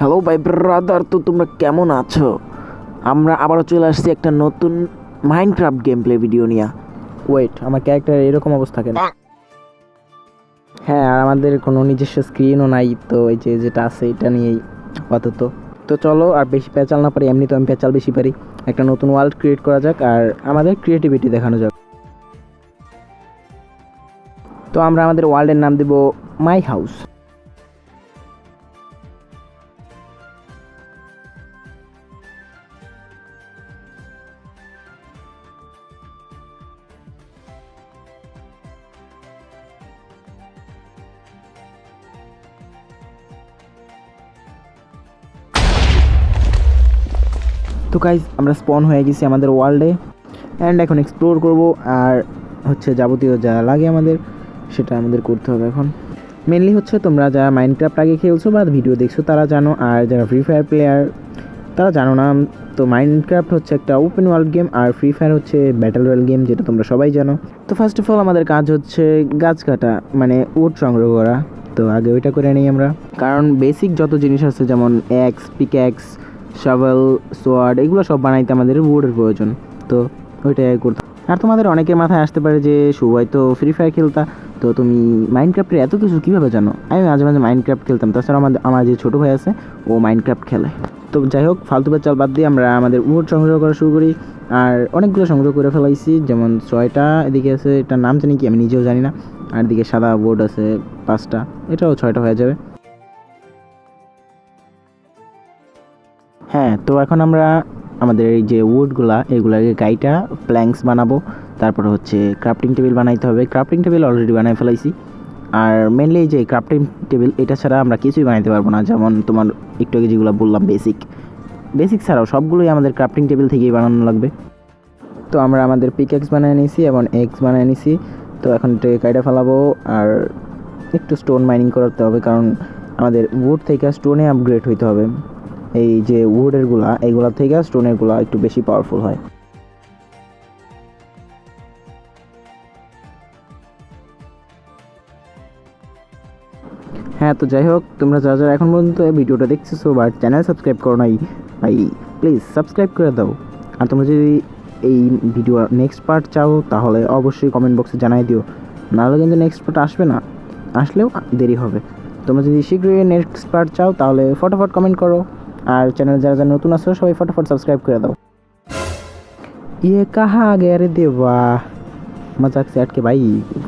Hello ভাই brother তো তোমরা কেমন আছো? আমরা আবারও চলে আসছি একটা নতুন মাইনক্রাফট গেম প্লে ভিডিও নিয়ে। ওয়েট আমার ক্যারেক্টার এরকম অবস্থা কেন? হ্যাঁ আর আমাদের কোনো নিজস্ব স্ক্রিনও নাই, তো এই যে যেটা আছে এটা নিয়েই আপাতত। তো চলো, আর বেশি প্যাচাল না পারি, এমনি তো আমি প্যাচাল বেশি পারি। একটা নতুন ওয়ার্ল্ড ক্রিয়েট করা যাক, আর আমাদের ক্রিয়েটিভিটি দেখানো যাক। তো আমরা আমাদের ওয়ার্ল্ডের নাম দেব মাই হাউস তো গাইজ আমরা স্পন হয়ে গেছি আমাদের ওয়ার্ল্ডে অ্যান্ড এখন এক্সপ্লোর করব, আর হচ্ছে যাবতীয় যা লাগে আমাদের, সেটা আমাদের করতে হবে এখন। মেনলি হচ্ছে তোমরা যারা মাইনক্রাফট আগে খেলছো বা ভিডিও দেখছ, তারা জানো। আর যারা ফ্রি ফায়ার প্লেয়ার তারা জানো না। তো মাইনক্রাফট হচ্ছে একটা ওপেন ওয়ার্ল্ড গেম আর ফ্রি ফায়ার হচ্ছে ব্যাটেল রয়্যাল গেম যেটা তোমরা সবাই জানো। তো ফার্স্ট অফ অল আমাদের কাজ হচ্ছে গাছ কাটা মানে উড সংগ্রহ করা। তো আগে ওইটা করে নিই আমরা। কারণ বেসিক যত জিনিস আছে, যেমন এক্স পিক্যাক্স শাভেল, সোয়ার্ড, এগুলো সব বানাইতে আমাদের উডের প্রয়োজন। তো ওইটাই করতে আর তোমাদের অনেকের মাথায় আসতে পারে যে, সুবাই তো ফ্রি ফায়ার খেলতা। তো তুমি মাইনক্রাফ্টের এত কিছু কীভাবে জানো? আমি মাঝে মাঝে মাইনক্রাফট খেলতাম। তাছাড়া আমাদের আমার যে ছোটো ভাই আছে, ও মাইনক্রাফট খেলে। তো যাই হোক, ফালতু চাল বাদ দিয়ে আমরা আমাদের উড সংগ্রহ করা শুরু করি। আর অনেকগুলো সংগ্রহ করে ফেলাইছি। যেমন ছয়টা, এদিকে আছে, এটার নাম জানি কি, আমি নিজেও জানি না। আর এদিকে সাদা বোর্ড আছে পাঁচটা। এটাও ছয়টা হয়ে যাবে। হ্যাঁ তো এখন আমরা আমাদের এই যে উডগুলা এগুলাকে গাইটা প্ল্যাঙ্কস বানাবো। তারপরে হচ্ছে ক্রাফটিং টেবিল বানাইতে হবে। ক্রাফটিং টেবিল অলরেডি বানাই ফেলাইছি। আর মেনলি যে ক্রাফটিং টেবিল এটা ছাড়া আমরা কিছুই বানাইতে পারব না। যেমন তোমার একটু আগে যেগুলো বললাম বেসিক বেসিক ছাড়াও সবগুলোই আমাদের ক্রাফটিং টেবিল থেকেই বানানো লাগবে। তো আমরা আমাদের পিকেক্স বানিয়ে নিয়েছি এবং এক্স বানিয়ে নিয়েছি তো এখন এটাকে কাইটা ফেলাবো। আর একটু স্টোন মাইনিং করতে হবে, কারণ আমাদের উড থেকে স্টোনে আপগ্রেড হইতে হবে। এই যে উডেরগুলা এইগুলা থেকে স্টোনেরগুলা একটু বেশি পাওয়ারফুল হয়। হ্যাঁ তো যাই হোক, তোমরা যা যারা এখন পর্যন্ত ভিডিওটা দেখতেছো বাট চ্যানেল সাবস্ক্রাইব করো নাই, ভাই প্লিজ সাবস্ক্রাইব করে দাও। আর তোমরা যদি এই ভিডিও নেক্সট পার্ট চাও, তাহলে অবশ্যই কমেন্ট বক্সে জানাই দিও। নাহলে কিন্তু নেক্সট পার্ট আসবে না। আসলেও দেরি হবে। তোমরা যদি শীঘ্রই নেক্সট পার্ট চাও, তাহলে ফটাফট কমেন্ট করো। আর চ্যানেল যারা যারা নতুন আসো সবাই ফটাফট সাবস্ক্রাইব করে দাও। ইয়ে কাহা আগে আরে দেবা মজাক সে আটকে, ভাই,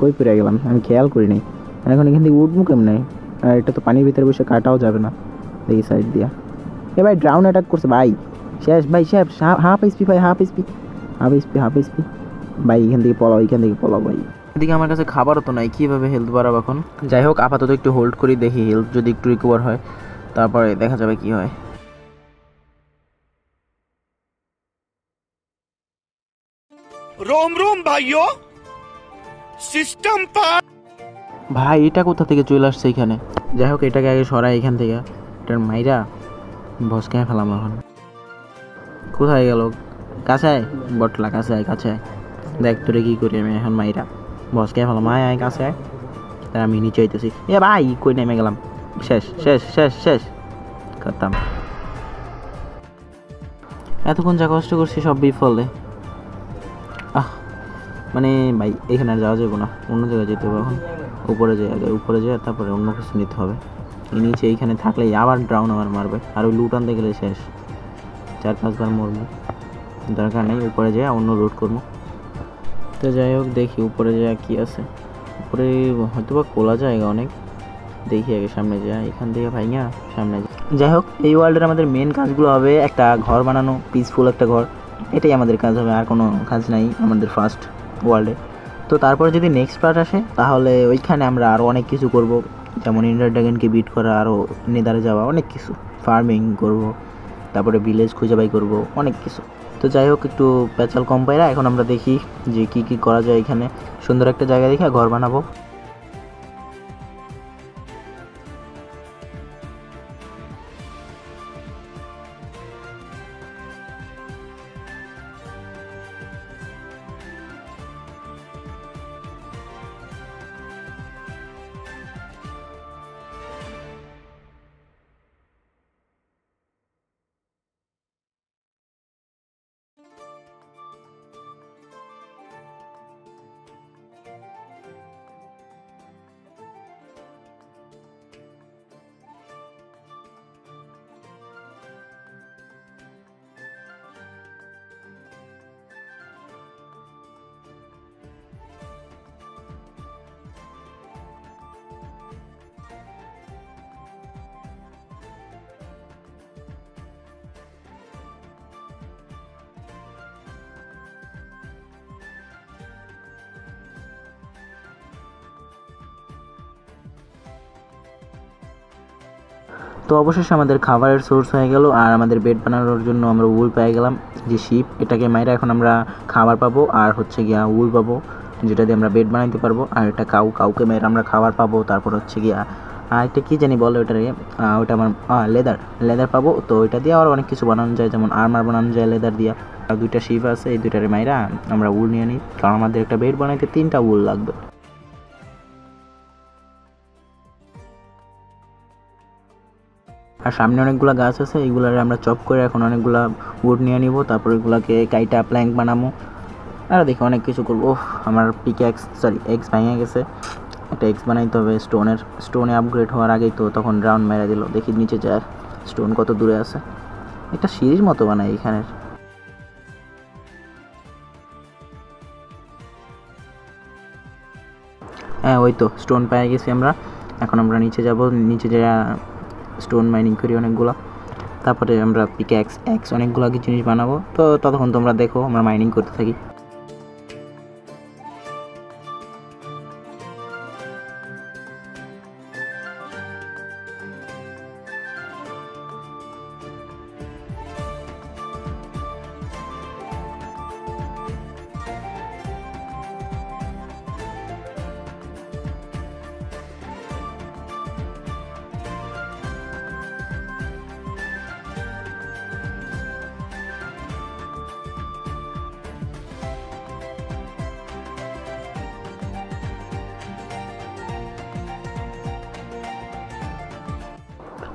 কই পড়ে গেলাম? আমি খেয়াল করি নাই। আর এখন এখান থেকে উঠবো কেমনে? আর এটা তো পানির ভিতরে বসে কাটাও যাবে না, এই সাইড দিয়া। এ ভাই ড্রাউন অ্যাটাক করছে, ভাই। শেষ ভাই, শেষ। হাফ এসপি ভাই half SP half SP half SP ভাই, এখান থেকে পলাও, এখান থেকে পলাও, ভাই। এদিকে আমার কাছে খাবারও তো নাই, কীভাবে হেলথ বাড়াবো এখন? যাই হোক, আপাতত একটু হোল্ড করি, দেখি হেলথ যদি একটু রিকভার হয়, তারপরে দেখা যাবে কি হয়। রোম রোম ভাইও সিস্টেম পার ভাই, এটা কোথা থেকে চলে আসছে এখানে? যাই হোক, এটাকে আগে সরাই এখান থেকে। এটার মাইরা ভসকে ফেলাম এখন? কোথায় গেল? কাছে আয় বটলা কাছে আয় কাছে আয় দেখ তোরে কি করি আমি এখন মাইরা। ভসকে ফেলাম? আয় আয় কাছে আয় তার আমি নিচে হইতেছি এ ভাই, কই নেমে গেলাম? শেষ শেষ শেষ শেষ। করতাম। এতক্ষণ যা কষ্ট করছি সব বিফলে। মানে ভাই, এখানে আর যাওয়া যাবে না। অন্য জায়গায় যেতে হবে এখন। উপরে যাই আগে উপরে যাই তারপরে অন্য কিছু নিতে হবে। নিচে এইখানে থাকলেই আবার ড্রাউন আমার মারবে। আর ওই লুট আনতে গেলে শেষ। চার, পাঁচবার মরবো। দরকার নেই, উপরে যাই অন্য রুট করব। তো যাই হোক, দেখি উপরে যা কি আছে। উপরে হয়তো বা খোলা জায়গা অনেক। দেখি আগে সামনে যা, এখান থেকে ভাইয়া সামনে যাই যাই হোক, এই ওয়ার্ল্ডের আমাদের মেন কাজগুলো হবে একটা ঘর বানানো পিসফুল একটা ঘর। এটাই আমাদের কাজ হবে, আর কোনো কাজ নাই আমাদের ফার্স্ট ওয়ার্ল্ডে তো তারপরে যদি নেক্সট পার্ট আসে, তাহলে ওইখানে আমরা আরও অনেক কিছু করব। যেমন ইন্ডার ড্রাগনকে বিট করা আরও নেদারে যাওয়া, অনেক কিছু। ফার্মিং করব, তারপরে ভিলেজ খুঁজে বাই করব, অনেক কিছু। তো যাই হোক, একটু প্যাচাল কম পাইরা এখন আমরা দেখি যে কি কি করা যায় এখানে। সুন্দর একটা জায়গা দেখে ঘর বানাবো। তো অবশেষে আমাদের খাবারের সোর্স হয়ে গেল আর আমাদের বেড বানানোর জন্য আমরা উল পেয়ে গেলাম, যে শিপ এটাকে মাইরা এখন আমরা খাবার পাবো আর হচ্ছে গিয়া উল পাবো, যেটা দিয়ে আমরা বেড বানাইতে পারব। আর এটা কাউ কাউকে মেরে আমরা খাবার পাবো, তারপর হচ্ছে গিয়া আর একটা কী জানি বলে ওটারে ওটা আমার লেদার লেদার পাবো। তো ওইটা দিয়ে আবার অনেক কিছু বানানো যায়, যেমন আর্মার বানানো যায় লেদার দিয়ে। আর দুইটা শিপ আছে, এই দুইটারে মাইরা আমরা উল নিয়ে নিই, কারণ আমাদের একটা বেড বানাইতে তিনটা উল লাগবে। আর সামনে অনেকগুলো গাছ আছে, এইগুলারে আমরা চপ করে এখন অনেকগুলা উড নিয়ে নিব, তারপর এগুলাকে কাইটা প্ল্যাঙ্ক বানাবো। আর দেখি অনেক কিছু করব। আমার পিক এক্স সরি এক্স ভেঙে গেছে। একটা এক্স বানাইতে হবে স্টোনের স্টোনে আপগ্রেড হওয়ার আগেই তো তখন রাউন্ড মেরে দিল। দেখি নিচে যায় স্টোন কত দূরে আছে। একটা সিঁড়ির মতো বানাই এখানের। হ্যাঁ ওই তো স্টোন পেয়ে গেছি আমরা। এখন আমরা নিচে যাব, নিচে যা স্টোন মাইনিং করি অনেকগুলো। তারপরে আমরা পিক্যাক্স এক্স অনেকগুলো কি জিনিস বানাবো। তো ততক্ষণ তোমরা দেখো, আমরা মাইনিং করতে থাকি।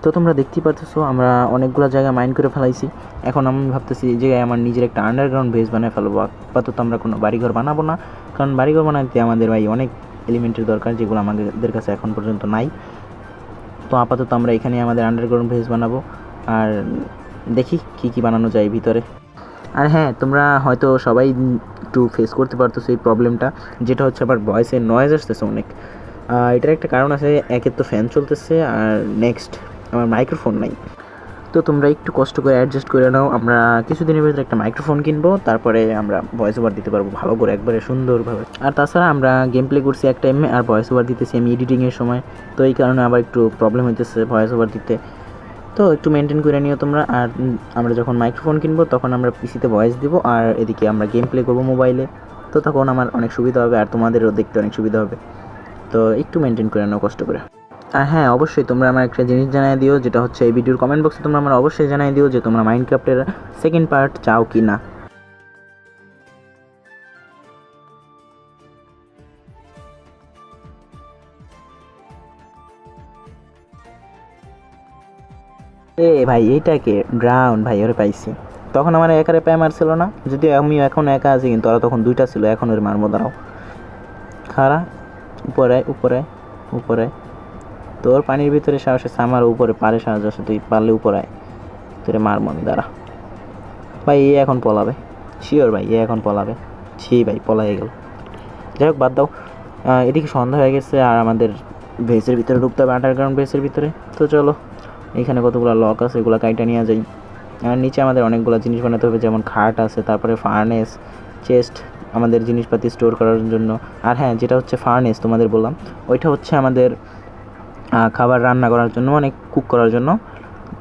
তো তোমরা দেখতেই পারতেছো, আমরা অনেকগুলো জায়গা মাইন্ড করে ফেলাইছি। এখন আমি ভাবতেছি এই জায়গায় আমার নিজের একটা আন্ডারগ্রাউন্ড বেস বানিয়ে ফেলব। আপাতত আমরা কোনো বাড়িঘর বানাবো না, কারণ বাড়িঘর বানাতে আমাদের ভাই অনেক এলিমেন্টের দরকার যেগুলো আমাদের কাছে এখন পর্যন্ত নাই। তো আপাতত আমরা এখানে আমাদের আন্ডারগ্রাউন্ড বেস বানাবো, আর দেখি কি কি বানানো যায় ভিতরে। আর হ্যাঁ তোমরা হয়তো সবাই একটু ফেস করতে পারতো সেই প্রবলেমটা যেটা হচ্ছে আবার ভয়েসের নয়েজ আসতেছে অনেক। এটার একটা কারণ আছে, একের তো ফ্যান চলতেছে, আর নেক্সট আমার মাইক্রোফোন নাই। তো তোমরা একটু কষ্ট করে অ্যাডজাস্ট করে নাও, আমরা কিছুদিনের ভিতরে একটা মাইক্রোফোন কিনবো, তারপরে আমরা ভয়েস ওভার দিতে পারব ভালো করে, একবারে সুন্দরভাবে। আর তাছাড়া আমরা গেম প্লে করছি এক টাইমে আর ভয়েস ওভার দিতেছি আমি এডিটিংয়ের সময়। তো এই কারণে আবার একটু প্রবলেম হইতেছে ভয়েস ওভার দিতে। তো একটু মেনটেন করে নিও তোমরা, আর আমরা যখন মাইক্রোফোন কিনবো, তখন আমরা পিসিতে ভয়েস দিব, আর এদিকে আমরা গেম প্লে করব মোবাইলে তো তখন আমার অনেক সুবিধা হবে, আর তোমাদেরও দেখতে অনেক সুবিধা হবে। তো একটু মেনটেন করে নাও কষ্ট করে। আর হ্যাঁ অবশ্যই তোমরা আমার একটা জিনিস জানিয়ে দিও, যেটা হচ্ছে এই ভিডিওর কমেন্ট বক্সে তোমরা আমার অবশ্যই জানিয়ে দিও যে তোমরা মাইনক্রাফটের সেকেন্ড পার্ট চাও কি না এ ভাই এইটাকে গ্রাউন্ড ভাই, ওরে পাইছি। তখন আমার একারে পায়ে মারছিল না? যদিও আমি এখন একা আছি, কিন্তু ওরা তখন দুইটা ছিল, এখন ওর মারমো দাঁড়াও। খাড়া, উপরে উপরে উপরে। তোর পানির ভিতরে সাহস আমার উপরে পারে সাহস আছে, তুই পারলে উপরে আয়। তোরে মারমো আমি, দাঁড়া। ভাই, এ এখন পলাবে। শিওর ভাই, এ এখন পলাবে। ছি ভাই পলাই গেল। যাই হোক, বাদ দাও। এদিকে সন্ধ্যা হয়ে গেছে আর আমাদের ভেসের ভিতরে ঢুকতে হবে আন্ডারগ্রাউন্ড ভেসের ভিতরে। তো চলো, এখানে কতগুলো লক আছে, এগুলো কাইটা নিয়ে যাই। আর নিচে আমাদের অনেকগুলো জিনিস বানাতে হবে, যেমন খাট আছে, তারপরে ফার্নেস চেস্ট আমাদের জিনিসপাতি স্টোর করার জন্য। আর হ্যাঁ যেটা হচ্ছে ফার্নেস তোমাদের বললাম, ওইটা হচ্ছে আমাদের খাবার রান্না করার জন্য মানে কুক করার জন্য।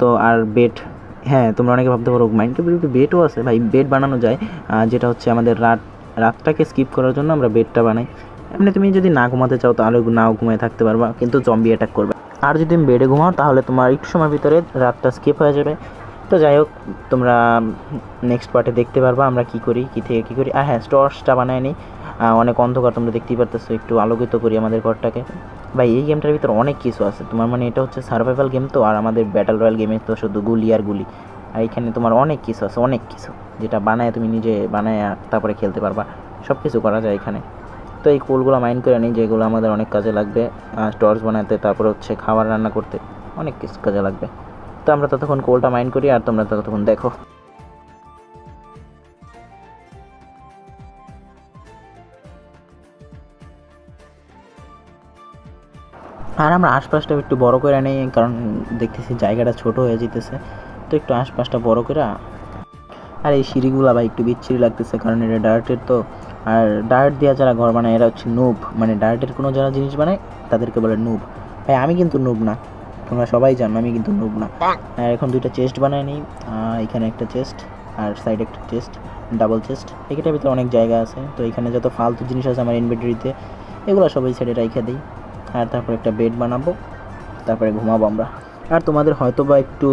তো আর বেড হ্যাঁ তোমরা অনেকে ভাবতে পারো মাইন্ডক্রাফ্টের ভিতরে বেডও আছে, ভাই বেড বানানো যায় যেটা হচ্ছে আমাদের রাত, রাতটাকে স্কিপ করার জন্য আমরা বেডটা বানাই। এমনি তুমি যদি না ঘুমাতে চাও, তাহলে নাও ঘুমিয়ে থাকতে পারবা, কিন্তু জম্বি অ্যাটাক করবে। আর যদি তুমি বেডে ঘুমাও, তাহলে তোমার একটু সময়ের ভিতরে রাতটা স্কিপ হয়ে যাবে। তো যাই হোক, তোমরা নেক্সট পার্টে দেখতে পারবা আমরা কি করি, কি থেকে কি করি। আর হ্যাঁ স্টর্সটা বানায় নিই। অনেক অন্ধকার তোমরা দেখতেই পারতেছো, একটু আলোকিত করি আমাদের ঘরটাকে। ভাই, এই গেমটার ভিতরে অনেক কিছু আছে। তোমার মানে এটা হচ্ছে সার্ভাইভাল গেম তো, আর আমাদের ব্যাটল রয়্যাল গেমে তো শুধু গুলি আর গুলি। আর এখানে তোমার অনেক কিছু আছে, অনেক কিছু। যেটা বানায় তুমি নিজে বানায় তারপরে খেলতে পারবা। সব কিছু করা যায় এখানে। তো এই কোলগুলো মাইন্ড করে নিই, যেগুলো আমাদের অনেক কাজে লাগবে। টর্চ বানাতে, তারপর হচ্ছে খাবার রান্না করতে, অনেক কিছু কাজে লাগবে। তো আমরা ততক্ষণ কোলটা মাইন্ড করি, আর তোমরা ততক্ষণ দেখো। আর আমরা আশপাশটা একটু বড় করে নেই কারণ দেখতেছি জায়গাটা ছোট হয়ে যেতেছে। তো একটু আশপাশটা বড় করে আর এই সিঁড়িগুলো বা একটু বিচ্ছিরি লাগতেছে কারণ এটা ডার্টের তো। আর ডার্ট দেওয়া যারা ঘর বানায় এরা হচ্ছে নুব মানে ডার্টের কোনো যারা জিনিস বানায় তাদেরকে বলে নুব ভাই আমি কিন্তু নুব না। তোমরা সবাই জানো আমি কিন্তু নুব না। আর এখন দুইটা চেস্ট বানায় নিই। এখানে একটা চেস্ট আর সাইডে একটা চেস্ট ডাবল চেস্ট এটার ভিতরে অনেক জায়গা আছে। তো এখানে যত ফালতু জিনিস আছে আমার ইনভেন্টরিতে এগুলো সবাই সাইডে রেখে দিই। আর তারপর একটা বেড বানাবো, তারপরে ঘুমাবো আমরা। আর তোমাদের হয়তো বা একটু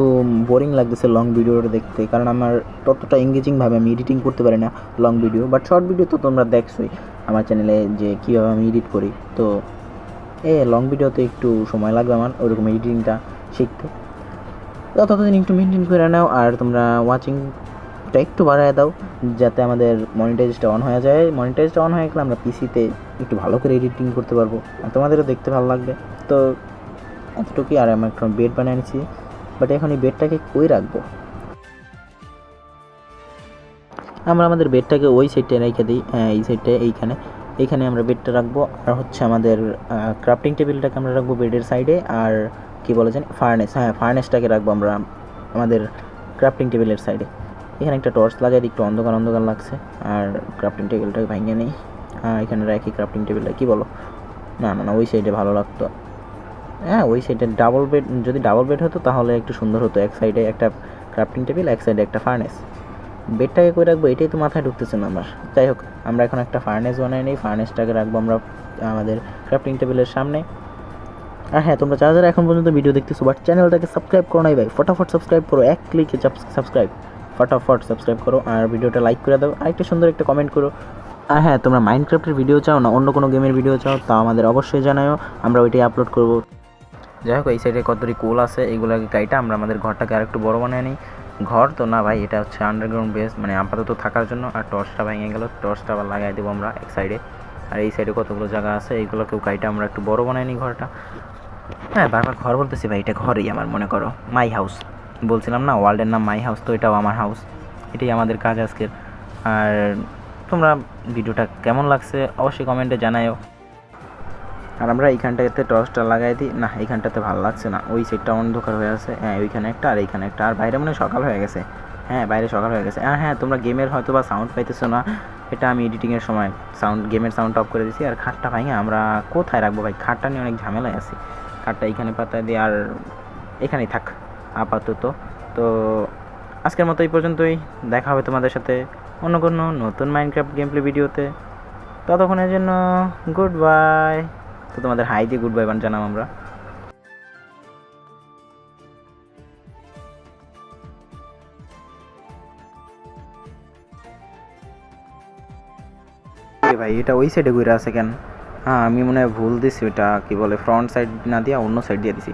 বোরিং লাগতেছে লং ভিডিওটা দেখতে, কারণ আমার ততটা এঙ্গেজিংভাবে আমি এডিটিং করতে পারি না long video but short video তো তোমরা দেখছোই আমার চ্যানেলে যে কীভাবে আমি এডিট করি। তো, এ লং ভিডিওতে একটু সময় লাগবে আমার, ওরকম এডিটিংটা শিখতে। ততদিন একটু মেনটেন করে নাও, আর তোমরা ওয়াচিংটা একটু বাড়ায় দাও যাতে আমাদের মনিটাইজটা অন হয়ে যায়। মনিটাইজটা অন হয়ে গেলে আমরা পিসিতে একটু ভালো করে এডিটিং করতে পারব। তোমাদেরও দেখতে ভালো লাগবে। তো এতটুকুই আর আমি একটা বেড বানিয়ে নিয়েছি বাট এখন এই বেডটাকে কই রাখব? আমরা আমাদের বেডটাকে ওই সাইডে রেখে দিই হ্যাঁ, এই সাইডে এইখানে। এইখানে আমরা বেডটা রাখব। আর হচ্ছে আমাদের ক্রাফটিং টেবিলটাকে আমরা রাখব বেডের সাইডে আর কি বলে জানি ফার্নেস হ্যাঁ ফার্নেসটাকে রাখব আমরা আমাদের ক্রাফটিং টেবিলের সাইডে এখানে একটা টর্চ লাগাই একটু অন্ধকার অন্ধকার লাগছে। আর ক্রাফটিং টেবিলটাকে ভাঙিয়ে নেই। হ্যাঁ এখানে রাখি ক্রাফটিং টেবিলটা কি বলো? না না না, ওই সাইডে ভালো লাগতো। হ্যাঁ ওই সাইডে ডাবল বেড যদি ডাবল বেড হতো তাহলে একটু সুন্দর হতো। এক সাইডে একটা ক্রাফটিং টেবিল এক সাইডে একটা ফার্নেস বেডটাকে করে রাখব? এটাই তো মাথায় ঢুকতেছে না আমার। যাই হোক, আমরা এখন একটা ফার্নেস বানাই নিই। ফার্নেসটাকে রাখব আমরা, আমাদের ক্রাফটিং টেবিলের সামনে। আর হ্যাঁ তোমরা যারা এখন পর্যন্ত ভিডিও দেখতেছো বাট চ্যানেলটাকে সাবস্ক্রাইব করো নাই ভাই, ফটাফট সাবস্ক্রাইব করো। এক ক্লিকে সাবস্ক্রাইব ফটাফট সাবস্ক্রাইব করো আর ভিডিওটা লাইক করে দাও আর একটা সুন্দর একটা কমেন্ট করো আর হ্যাঁ তোমরা মাইনক্রাফটের ভিডিও চাও না অন্য কোনো গেমের ভিডিও চাও তা আমাদের অবশ্যই জানাও আমরা ওইটাই আপলোড করব যাই হোক এই সাইডে কতটি কোল আছে এইগুলোকে কাইটা আমরা আমাদের ঘরটাকে আরেকটু বড় বানিয়ে নিই ঘর তো না ভাই এটা হচ্ছে আন্ডারগ্রাউন্ড বেস মানে আপাতত থাকার জন্য আর টর্চটা ভেঙে গেল টর্চটা আবার লাগাই দেবো আমরা এক সাইডে আর এই সাইডে কতগুলো জায়গা আছে এইগুলোকেও কাইটা আমরা একটু বড় বানাই নিই ঘরটা হ্যাঁ বারবার ঘর বলতেছি ভাই এটা ঘরই আমার মনে করো মাই হাউস বলছিলাম না, ওয়ার্ল্ডের নাম মাই হাউস, তো এটাও আমার হাউস, এটাই আমাদের কাজ আজকের। আর তোমরা ভিডিওটা কেমন লাগছে অবশ্যই কমেন্টে জানাও আর আমরা এইখানটাতে টর্চটা লাগাই দিই। না, এইখানটাতে ভালো লাগছে না, ওই সাইডটা অন্ধকার হয়ে আছে। হ্যাঁ ওইখানে একটা আর এইখানে একটা। আর বাইরে মনে সকাল হয়ে গেছে। হ্যাঁ বাইরে সকাল হয়ে গেছে। আর হ্যাঁ তোমরা গেমের হয়তো বা সাউন্ড পাইতেছো না, এটা আমি এডিটিংয়ের সময় সাউন্ড গেমের সাউন্ড অফ করে দিয়েছি আর খাটটা ভাঙে, আমরা কোথায় রাখব ভাই? খাটটা নিয়ে অনেক ঝামেলায় আছি। খাটটা এইখানে পাতা দিয়ে, আর এখানেই থাক। আপাতত। তো আজকের মতো এই পর্যন্তই। দেখা হবে তোমাদের সাথে অন্য কোনো নতুন মাইনক্রাফট গেম ভিডিওতে। ততক্ষণের জন্য গুড বাই তো তোমাদের হাই দিয়ে গুড বাই বান জানাম আমরা। ভাই, এটা ওই সাইডে ঘুরে আছে কেন? হ্যাঁ আমি মনে হয় ভুল দিছি ওটা। কি বলে ফ্রন্ট সাইড না দিয়া অন্য সাইড দিয়ে দিছি।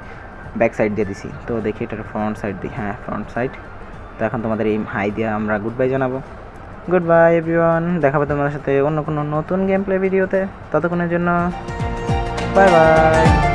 ব্যাক সাইড দিয়ে দিছি। তো দেখি এটার ফ্রন্ট সাইড দিই হ্যাঁ ফ্রন্ট সাইড তো এখন তোমাদের এই হাই দিয়ে আমরা গুড বাই জানাব। গুড বাই এভরিওয়ান দেখাবো তোমাদের সাথে অন্য কোনো নতুন গেম প্লে ভিডিওতে ততক্ষণের জন্য বাই বাই